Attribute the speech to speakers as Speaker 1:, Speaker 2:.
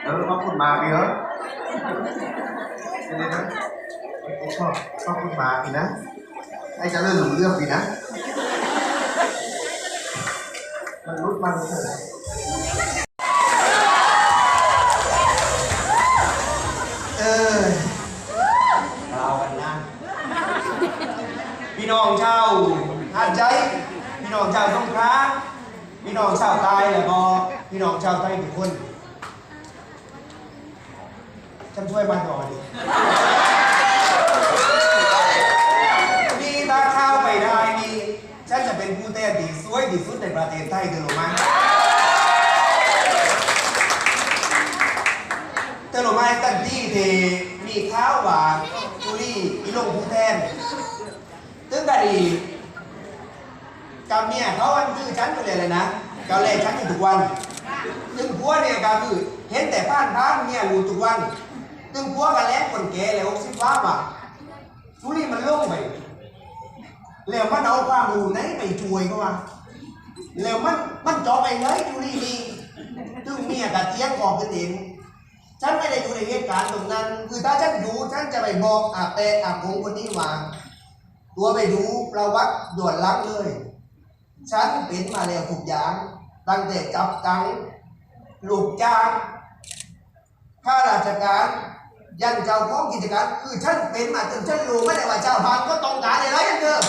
Speaker 1: เดี๋ยวาคุณมาไปเหรอเดียนะชอบชอบคุณมาไปนะไอ้จะเลื่องหลงเรื่องไปนะ มันรุดมันเลยเออเรากันนะ พี่น้องเจ้าท่านใจ พี่น้องเจ้าต้องพรา พี่น้องชาวใต้แล้วก็พี่น้องชาวไทยทุกคนฉันช่วยมาน่อยดินี่ถ้าเข้าไปได้นี่ฉันจะเป็นผู้เต้นที่สวยที่สุดในประเทศไทยเธอรู้ไหมเธอรู้ไหมตั้งที่ที่มีข้าวหวานกุลี่อีลงผู้แทนตึ้งกะดี กับเนี่ยเขาวันคือฉันอยู่เลยเลยนะเขาเล่นฉันอยู่ทุกวันตึงพัวเนี่ยก็คือเห็นแต่ผ่านผ่านเนี่ยรู้ทุกวันตึงพัวกันแล้วคนแก่แล้วสิบว้าว่ะทุเรียนมันล่งไปแล้วมันเอาความรู้ไหนไปช่วยเขาวะแล้วมันมันจาะไปเลยทุเรียนนี่ตึงเมียกับเทียงออกกันเองฉันไม่ได้อยู่ในเหตุการณ์ตรงนั้น คือถ้าฉันอยู่ฉันจะไปบอกอาเปะอาคงคนนี้ว่าตัวไปดูประวัติด่วนลักเลย ฉันเป็นมาแล้วทุกอย่าง ตั้งแต่จับตังค์ลูกจ้างข้าราชการ ยันเจ้าของกิจการ คือฉันเป็นมาจนฉันรู้ไม่ได้ว่าเจ้าพางก็ต้องการอะไรอย่างเดิม